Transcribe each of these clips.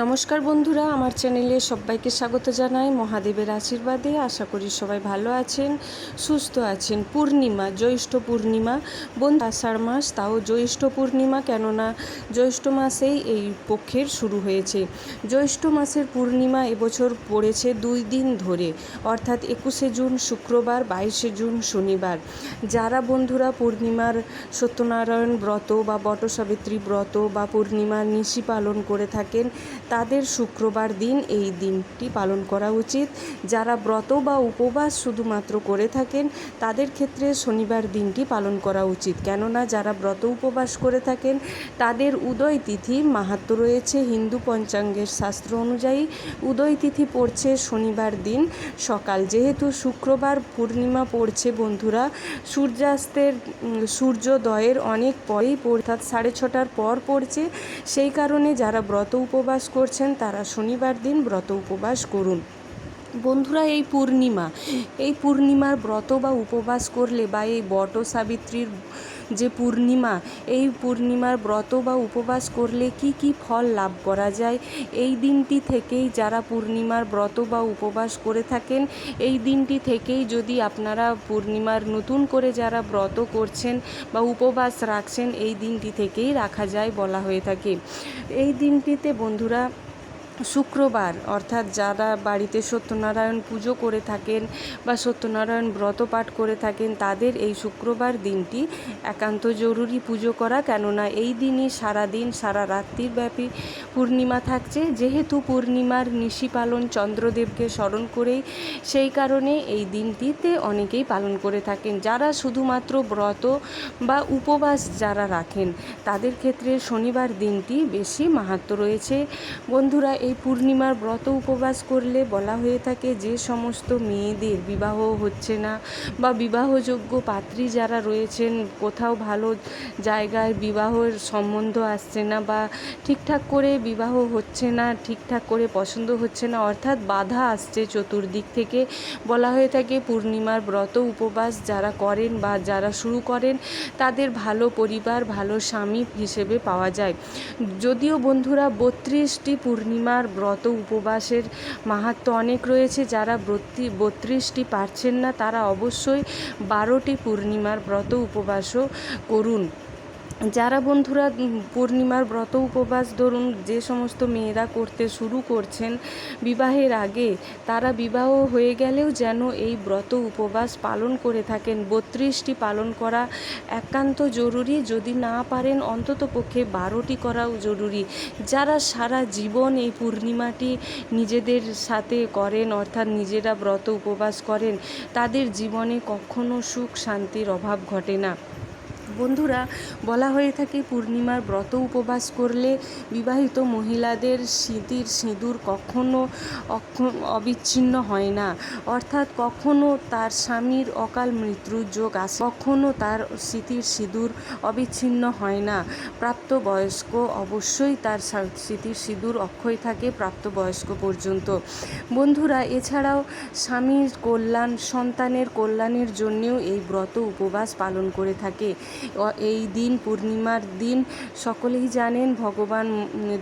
নমস্কার বন্ধুরা, আমার চ্যানেলে সবাইকে স্বাগত জানাই মহাদেবের আশীর্বাদে। আশা করি সবাই ভালো আছেন, সুস্থ আছেন। পূর্ণিমা, জ্যৈষ্ঠ পূর্ণিমা। বন্ধু, আষাঢ় মাস, তাও জ্যৈষ্ঠ পূর্ণিমা, কেননা জ্যৈষ্ঠ মাসেই এই পক্ষের শুরু হয়েছে। জ্যৈষ্ঠ মাসের পূর্ণিমা এবছর পড়েছে দুই দিন ধরে, অর্থাৎ একুশে জুন শুক্রবার, বাইশে জুন শনিবার। যারা বন্ধুরা পূর্ণিমার সত্যনারায়ণ ব্রত বা বটসাবিত্রী ব্রত বা পূর্ণিমার নিশি পালন করে থাকেন তাদের শুক্রবার দিন এই দিনটি পালন করা উচিত। যারা ব্রত বা উপবাস শুধুমাত্র করে থাকেন, তাদের ক্ষেত্রে শনিবার দিনটি পালন করা উচিত। কেননা, যারা ব্রত উপবাস করে থাকেন, তাদের উদয় তিথি মাহাত্ম রয়েছে। হিন্দু পঞ্চাঙ্গের শাস্ত্র অনুযায়ী উদয় তিথি পড়ছে শনিবার দিন। সকাল যেহেতু শুক্রবার পূর্ণিমা পড়ছে বন্ধুরা, সূর্যাস্তের সূর্যোদয়ের অনেক পরেই অর্থাৎ সাড়ে ছটার পর পড়ছে। সেই কারণে যারা ব্রত উপবাস করছেন তারা শনিবার দিন ব্রত উপবাস করুন। বন্ধুরা, এই পূর্ণিমা, এই পূর্ণিমার ব্রত বা উপবাস করলে বা এই বট সাবিত্রীর যে পূর্ণিমা, এই পূর্ণিমার ব্রত বা উপবাস করলে কি কি ফল লাভ করা যায়? এই দিনটি থেকেই যারা পূর্ণিমার ব্রত বা উপবাস করে থাকেন, এই দিনটি থেকেই যদি আপনারা পূর্ণিমার নতুন করে যারা ব্রত করছেন বা উপবাস রাখছেন, এই দিনটি থেকেই রাখা যায় বলা হয়ে থাকে। এই দিনটিতে বন্ধুরা শুক্রবার, অর্থাৎ যারা বাড়িতে সত্যনারায়ণ পুজো করে থাকেন বা সত্যনারায়ণ ব্রত পাঠ করে থাকেন, তাদের এই শুক্রবার দিনটি একান্ত জরুরি পুজো করা। কেননা এই দিনই সারা দিন সারা পূর্ণিমা থাকছে। যেহেতু পূর্ণিমার নিশি পালন চন্দ্রদেবকে স্মরণ করেই, সেই কারণে এই দিনটিতে অনেকেই পালন করে থাকেন। যারা শুধুমাত্র ব্রত বা উপবাস যারা রাখেন, তাদের ক্ষেত্রে শনিবার দিনটি বেশি মাহাত্ম রয়েছে। বন্ধুরা এই পূর্ণিমার ব্রত উপবাস করলে বলা হয়ে থাকে যে সমস্ত মেয়েদের বিবাহ হচ্ছে না বা বিবাহযোগ্য পাত্রী যারা রয়েছেন, কোথাও ভালো জায়গায় বিবাহের সম্বন্ধ আসছে না বা ঠিকঠাক করে বিবাহ হচ্ছে না, ঠিকঠাক করে পছন্দ হচ্ছে না, অর্থাৎ বাধা আসছে চতুর্দিক থেকে। বলা হয়ে থাকে পূর্ণিমার ব্রত উপবাস যারা করেন বা যারা শুরু করেন, তাদের ভালো পরিবার, ভালো স্বামী হিসেবে পাওয়া যায়। যদিও বন্ধুরা, বত্রিশটি পূর্ণিমার ব্রত উপবাসের মাহাত্ম অনেক রয়েছে। যারা বত্রিশটি পারছেন না, তারা অবশ্যই বারোটি পূর্ণিমার ব্রত উপবাসও করুন। যারা বন্ধুরা পূর্ণিমার ব্রত উপবাস, ধরুন যে সমস্ত মেয়েরা করতে শুরু করছেন বিবাহের আগে, তারা বিবাহ হয়ে গেলেও যেন এই ব্রত উপবাস পালন করে থাকেন। বত্রিশটি পালন করা একান্ত জরুরি। যদি না পারেন, অন্তত পক্ষে বারোটি করাও জরুরি। যারা সারা জীবন এই পূর্ণিমাটি নিজেদের সাথে করেন, অর্থাৎ নিজেরা ব্রত উপবাস করেন, তাদের জীবনে কখনো সুখ শান্তির অভাব ঘটে না। বন্ধুরা, বলা হয়ে থাকে পূর্ণিমার ব্রত উপবাস করলে বিবাহিত মহিলাদের স্মৃতির সিঁদুর কখনো অবিচ্ছিন্ন হয় না। অর্থাৎ কখনো তার স্বামীর অকাল মৃত্যুর যোগ আসে, কখনো তার স্মৃতির সিঁদুর অবিচ্ছিন্ন হয় না। প্রাপ্তবয়স্ক অবশ্যই তার স্মৃতির সিঁদুর অক্ষয় থাকে প্রাপ্তবয়স্ক পর্যন্ত। বন্ধুরা, এছাড়াও স্বামীর কল্যাণ, সন্তানের কল্যাণের জন্যেও এই ব্রত উপবাস পালন করে থাকে। এই দিন, পূর্ণিমার দিন, সকলেই জানেন ভগবান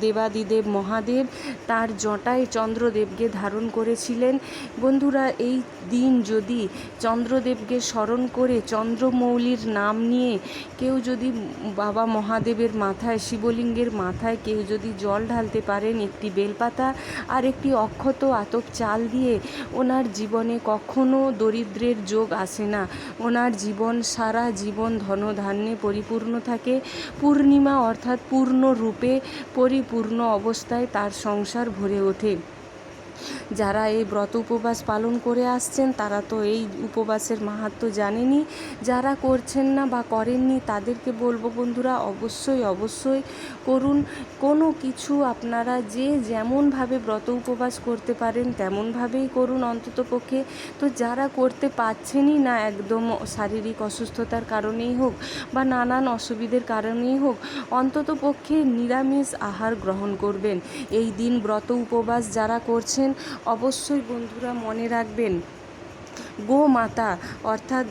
দেবাদিদেব মহাদেব তার জটায় চন্দ্রদেবকে ধারণ করেছিলেন। বন্ধুরা, এই দিন যদি চন্দ্রদেবকে স্মরণ করে চন্দ্রমৌলির নাম নিয়ে কেউ যদি বাবা মহাদেবের মাথায়, শিবলিঙ্গের মাথায় কেউ যদি জল ঢালতে পারেন একটি বেলপাতা আর একটি অক্ষত আতপ চাল দিয়ে, ওনার জীবনে কখনো দরিদ্রের যোগ আসে না। ওনার জীবন, সারা জীবন ধনধান্যে পরিপূর্ণ থাকে। পূর্ণিমা অর্থাৎ পূর্ণরূপে পরিপূর্ণ অবস্থায় তার সংসার ভরে ওঠে। যারা এই ব্রত উপবাস পালন করে আসছেন, তারা তো এই উপবাসের মাহাত্ম জানেনই যারা করছেন না বা করেননি, তাদেরকে বলব বন্ধুরা, অবশ্যই অবশ্যই করুন। কোনো কিছু আপনারা যে যেমনভাবে ব্রত উপবাস করতে পারেন, তেমনভাবেই করুন অন্তত পক্ষে। তো যারা করতে পারছেনই না, একদম শারীরিক অসুস্থতার কারণেই হোক বা নানান অসুবিধের কারণেই হোক, অন্তত পক্ষে নিরামিষ আহার গ্রহণ করবেন। এই দিন ব্রত উপবাস যারা করছেন অবশ্যই বন্ধুরা মনে রাখবেন, গোমাতা, অর্থাৎ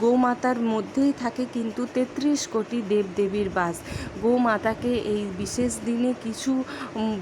গোমাতার মধ্যেই থাকে কিন্তু তেত্রিশ কোটি দেবদেবীর বাস। গোমাতাকে এই বিশেষ দিনে কিছু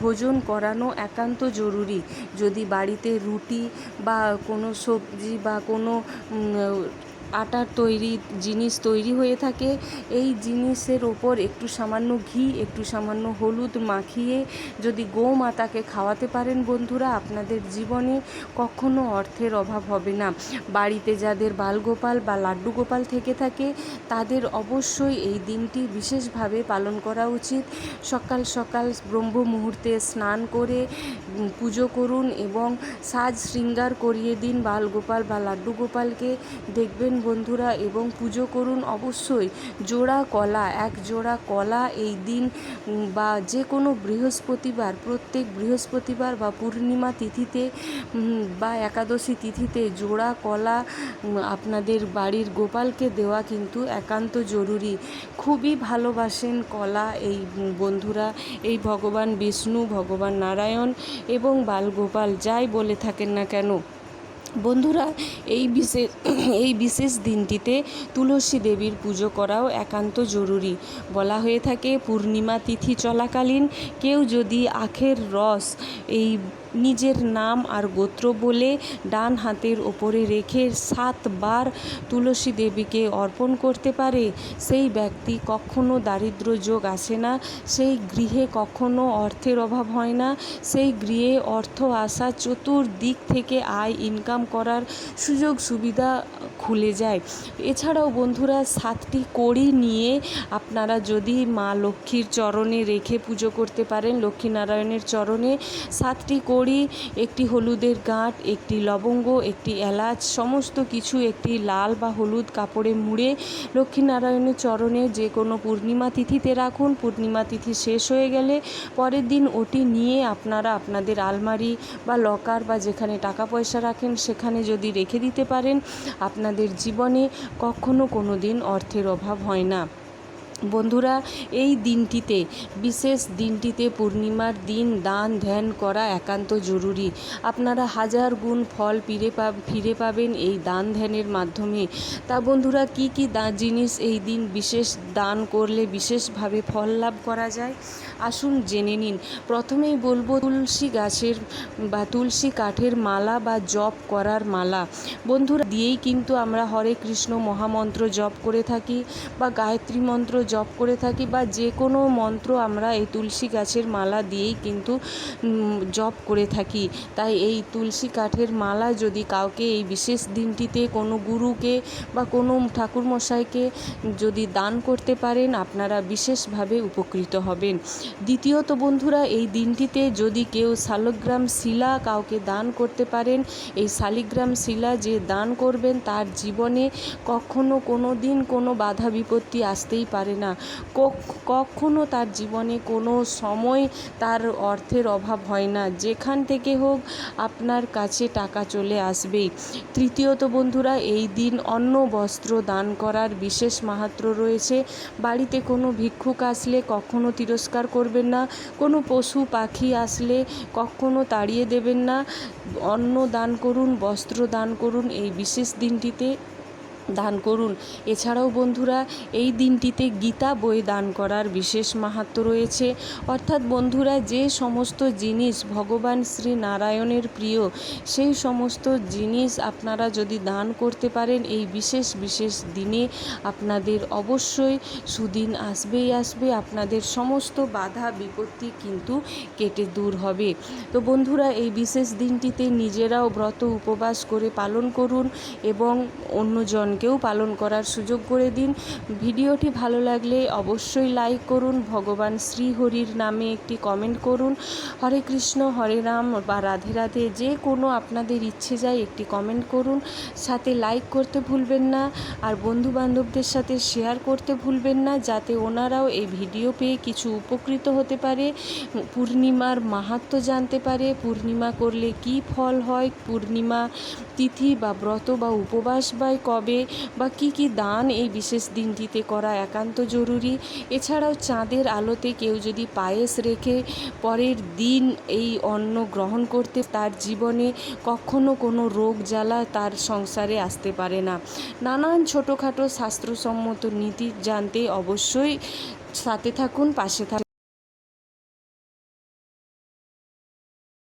ভোজন করানো একান্ত জরুরি। যদি বাড়িতে রুটি বা কোনো সবজি বা কোনো আটার তৈরি জিনিস তৈরি হয়ে থাকে। এই জিনিসের ওপর একটু সামান্য ঘি, একটু সামান্য হলুদ মাখিয়ে যদি গোমাতাকে খাওয়াতে পারেন বন্ধুরা, আপনাদের জীবনে কখনো অর্থের অভাব হবে না। বাড়িতে যাদের বালগোপাল বা লাড্ডু গোপাল থেকে থাকে, তাদের অবশ্যই এই দিনটি বিশেষভাবে পালন করা উচিত। সকাল সকাল ব্রহ্ম মুহূর্তে স্নান করে পুজো করুন এবং সাজ শৃঙ্গার করিয়ে দিন বালগোপাল বা লাড্ডু গোপালকে দেখবেন বন্ধুরা এবং পুজো করুন অবশ্যই। জোড়া কলা, এক জোড়া কলা এই দিন বা যে কোনো বৃহস্পতিবার, প্রত্যেক বৃহস্পতিবার বা পূর্ণিমা তিথিতে বা একাদশী তিথিতে জোড়া কলা আপনাদের বাড়ির গোপালকে দেওয়া কিন্তু একান্ত জরুরি। খুবই ভালোবাসেন কলা এই বন্ধুরা, এই ভগবান বিষ্ণু, ভগবান নারায়ণ এবং বালগোপাল, যাই বলে থাকেন না কেন। বন্ধুরা, এই বিশেষ এই বিশেষ দিনটিতে তুলসী দেবীর পুজো করাও একান্ত জরুরি। বলা হয়ে থাকে, পূর্ণিমা তিথি চলাকালীন কেউ যদি আখের রস এই নিজের নাম আর গোত্র বলে ডান হাতের ওপরে রেখে সাতবার তুলসী দেবীকে অর্পণ করতে পারে। সেই ব্যক্তি কখনো দারিদ্র যোগ আসে না, সেই গৃহে কখনো অর্থের অভাব হয় না, সেই গৃহে অর্থ আসা চতুর্দিক থেকে আয় ইনকাম করার সুযোগ সুবিধা খুলে যায়। এছাড়াও বন্ধুরা, সাতটি কড়ি নিয়ে আপনারা যদি মা লক্ষ্মীর চরণে রেখে পুজো করতে পারেন, লক্ষ্মীনারায়ণের চরণে সাতটি কড়ি একটি হলুদের গাঁট, একটি লবঙ্গ, একটি এলাচ, সমস্ত কিছু একটি লাল বা হলুদ কাপড়ে মুড়ে লক্ষ্মীনারায়ণের চরণে যে কোনো পূর্ণিমা তিথিতে রাখুন। পূর্ণিমা তিথি শেষ হয়ে গেলে পরের দিন ওটি নিয়ে আপনারা আপনাদের আলমারি বা লকার বা যেখানে টাকা পয়সা রাখেন সেখানে যদি রেখে দিতে পারেন, আপনাদের জীবনে কখনো কোনো দিন অর্থের অভাব হয় না। বন্ধুরা, এই দিনটিতে, বিশেষ দিনটিতে পূর্ণিমার দিন দান ধ্যান করা একান্ত জরুরি। আপনারা হাজার গুণ ফল ফিরে পা, ফিরে পাবেন এই দান ধ্যানের মাধ্যমে। তা বন্ধুরা, কি কি দা, জিনিস এই দিন বিশেষ দান করলে বিশেষভাবে ফল লাভ করা যায়? আসুন জেনে নিন। প্রথমেই বলব, তুলসী গাছের বা তুলসী কাঠের মালা বা জপ করার মালা। বন্ধুরা, দিয়েই কিন্তু আমরা হরে কৃষ্ণ মহামন্ত্র জপ করে থাকি বা গায়ত্রী মন্ত্র জপ করে থাকি বা যে কোনো মন্ত্র আমরা এই তুলসী গাছের মালা দিয়েই কিন্তু জপ করে থাকি। তাই এই তুলসী কাঠের মালা যদি কাউকে এই বিশেষ দিনটিতে কোনো গুরুকে বা কোনো ঠাকুরমশাইকে যদি দান করতে পারেন, আপনারা বিশেষভাবে উপকৃত হবেন। দ্বিতীয়ত বন্ধুরা, এই দিনটিতে যদি কেউ শালগ্রাম শিলা কাউকে দান করতে পারেন, এই শালিগ্রাম শিলা যে দান করবেন, তার জীবনে কখনো কোনো দিন কোনো বাধা বিপত্তি আসতেই পারে না। কখ- কখনো তার জীবনে কোনো সময় তার অর্থের অভাব হয় না। যেখান থেকে হোক আপনার কাছে টাকা চলে আসবেই। তৃতীয়ত বন্ধুরা, এই দিন অন্ন বস্ত্র দান করার বিশেষ মাহাত্ম্য রয়েছে। বাড়িতে কোনো ভিক্ষুক আসলে কখনো তিরস্কার করবেন না। কোনো পশু পাখি আসলে কখনো তাড়িয়ে দেবেন না। অন্ন দান করুন, বস্ত্র দান করুন এই বিশেষ দিনটিতে। দান করুন। এছাড়াও বন্ধুরা, এই দিনটিতে গীতা বই দান করার বিশেষ মাহাত্ম্য রয়েছে। অর্থাৎ বন্ধুরা, যে সমস্ত জিনিস ভগবান শ্রী নারায়ণের প্রিয়, সেই সমস্ত জিনিস আপনারা যদি দান করতে পারেন, এই বিশেষ বিশেষ দিনে আপনাদের অবশ্যই সুদিন আসবেই আসবে। আপনাদের সমস্ত বাধা, বিপত্তি কিন্তু কেটে দূর হবে। তো বন্ধুরা, এই বিশেষ দিনটিতে নিজেরাও ব্রত উপবাস করে পালন করুন এবং অন্যজনকেও পালন করার সুযোগ করে দিন। ভিডিওটি ভালো লাগলে অবশ্যই লাইক করুন, ভগবান শ্রীহরির নামে একটি কমেন্ট করুন। হরে কৃষ্ণ, হরে রাম বা রাধে রাধে, যে কোনো আপনাদের ইচ্ছে যায় একটি কমেন্ট করুন। সাথে লাইক করতে ভুলবেন না আর বন্ধু বান্ধবদের সাথে শেয়ার করতে ভুলবেন না, যাতে ওনারাও এই ভিডিও পেয়ে কিছু উপকৃত হতে পারে। পূর্ণিমার মাহাত্ম্য জানতে পারে, পূর্ণিমা করলে কি ফল হয়, পূর্ণিমা তিথি বা ব্রত বা উপবাস বা কবে বা কি কি দান এই বিশেষ দিনটিতে করা একান্ত জরুরি? এছাড়াও চাঁদের আলোতে কেউ যদি পায়েস রেখে পরের দিন এই অন্ন গ্রহণ করতে তার জীবনে কখনো কোনো রোগ জ্বালা তার সংসারে আসতে পারে না। নানান ছোটোখাটো শাস্ত্রসম্মত নীতি জানতে অবশ্যই সাথে থাকুন, পাশে থাকুন।